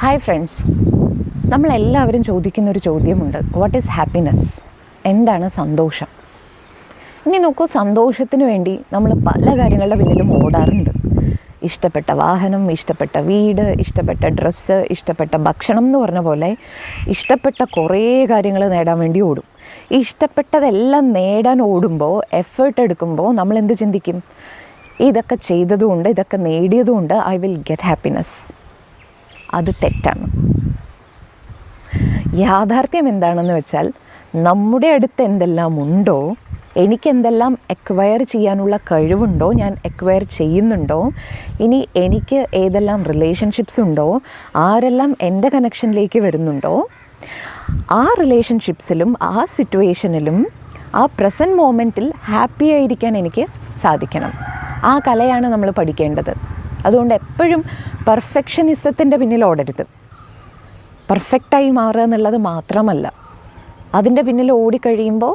Hi friends നമ്മളെല്ലാവരും ചോദിക്കുന്ന ഒരു ചോദ്യമുണ്ട്. വാട്ട് ഈസ് ഹാപ്പിനെസ് എന്താണ് സന്തോഷം? ഇനി നോക്കൂ സന്തോഷത്തിന് വേണ്ടി നമ്മൾ പല കാര്യങ്ങളുടെ പിന്നിലും ഓടാറുണ്ട്. ഇഷ്ടപ്പെട്ട വാഹനം ഇഷ്ടപ്പെട്ട വീട് ഇഷ്ടപ്പെട്ട ഡ്രസ്സ് ഇഷ്ടപ്പെട്ട ഭക്ഷണം എന്ന് പറഞ്ഞ പോലെ ഇഷ്ടപ്പെട്ട കുറേ കാര്യങ്ങൾ നേടാൻ വേണ്ടി ഓടും. ഈ ഇഷ്ടപ്പെട്ടതെല്ലാം നേടാൻ ഓടുമ്പോൾ എഫേർട്ട് എടുക്കുമ്പോൾ നമ്മൾ എന്ത് ചിന്തിക്കും? ഇതൊക്കെ ചെയ്തതുകൊണ്ട് ഇതൊക്കെ നേടിയതുകൊണ്ട് ഐ വിൽ ഗെറ്റ് ഹാപ്പിനെസ് അത് തെറ്റാണ്. യാഥാർത്ഥ്യം എന്താണെന്ന് വെച്ചാൽ നമ്മുടെ അടുത്ത് എന്തെല്ലാം ഉണ്ടോ എനിക്ക് എന്തെല്ലാം എക്വയർ ചെയ്യാനുള്ള കഴിവുണ്ടോ ഞാൻ എക്വയർ ചെയ്യുന്നുണ്ടോ ഇനി എനിക്ക് ഏതെല്ലാം റിലേഷൻഷിപ്സ് ഉണ്ടോ ആരെല്ലാം എന്റെ കണക്ഷനിലേക്ക് വരുന്നുണ്ടോ ആ റിലേഷൻഷിപ്സിലും ആ സിറ്റുവേഷനിലും ആ പ്രസന്റ് മോമെന്റിൽ ഹാപ്പി ആയിരിക്കാൻ എനിക്ക് സാധിക്കണം. ആ കലയാണ് നമ്മൾ പഠിക്കേണ്ടത്. അതുകൊണ്ട് എപ്പോഴും പെർഫെക്ഷനിസത്തിന്റെ പിന്നിൽ ഓടരുത്. പെർഫെക്റ്റായി മാറുക എന്നുള്ളത് മാത്രമല്ല. അതിന്റെ പിന്നിൽ ഓടിക്കഴിയുമ്പോൾ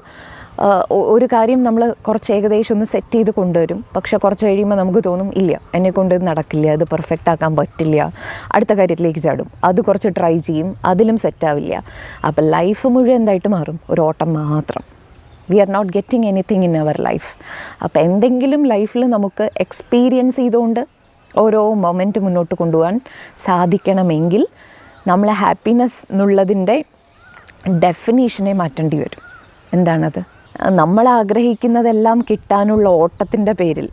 ഒരു കാര്യം നമ്മൾ കുറച്ച് ഏകദേശം ഒന്ന് സെറ്റ് ചെയ്ത് കൊണ്ടുവരും. പക്ഷേ കുറച്ച് കഴിയുമ്പോൾ നമുക്ക് തോന്നും ഇല്ല എന്നെ കൊണ്ട് നടക്കില്ല അത് പെർഫെക്റ്റ് ആക്കാൻ പറ്റില്ല. അടുത്ത കാര്യത്തിലേക്ക് ചാടും. അത് കുറച്ച് ട്രൈ ചെയ്യും അതിലും സെറ്റാവില്ല അപ്പം ലൈഫ് മുഴുവൻ എന്തായിട്ട് മാറും? ഒരു ഓട്ടം മാത്രം. We are not getting anything in our life അപ്പോൾ എന്തെങ്കിലും ലൈഫിൽ നമുക്ക് എക്സ്പീരിയൻസ് ചെയ്തുകൊണ്ട് ഓരോ മൊമെന്റ് മുന്നോട്ട് കൊണ്ടുപോകാൻ സാധിക്കണമെങ്കിൽ നമ്മളെ ഹാപ്പിനെസ് എന്നുള്ളതിന്റെ ഡെഫിനീഷനെ മാറ്റേണ്ടി വരും. എന്താണത്? നമ്മൾ ആഗ്രഹിക്കുന്നതെല്ലാം കിട്ടാനുള്ള ഓട്ടത്തിന്റെ പേരിൽ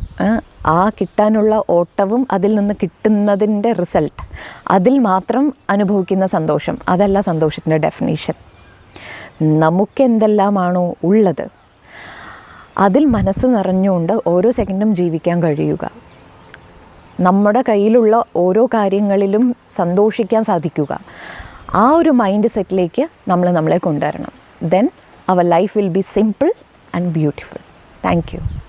ആ, കിട്ടാനുള്ള ഓട്ടവും അതിൽ നിന്ന് കിട്ടുന്നതിന്റെ റിസൾട്ട് അതിൽ മാത്രം അനുഭവിക്കുന്ന സന്തോഷം അതല്ല സന്തോഷത്തിന്റെ ഡെഫിനീഷൻ നമുക്ക് എന്തെല്ലാമാണോ ഉള്ളത്? അതിൽ മനസ്സ് നിറഞ്ഞുകൊണ്ട് ഓരോ സെക്കൻഡും ജീവിക്കാൻ കഴിയുക. നമ്മുടെ കയ്യിലുള്ള ഓരോ കാര്യങ്ങളിലും സന്തോഷിക്കാൻ സാധിക്കുക. ആ ഒരു മൈൻഡ് സെറ്റിലേക്ക് നമ്മൾ നമ്മളെ കൊണ്ടുവരണം. Then our life will be simple and beautiful thank you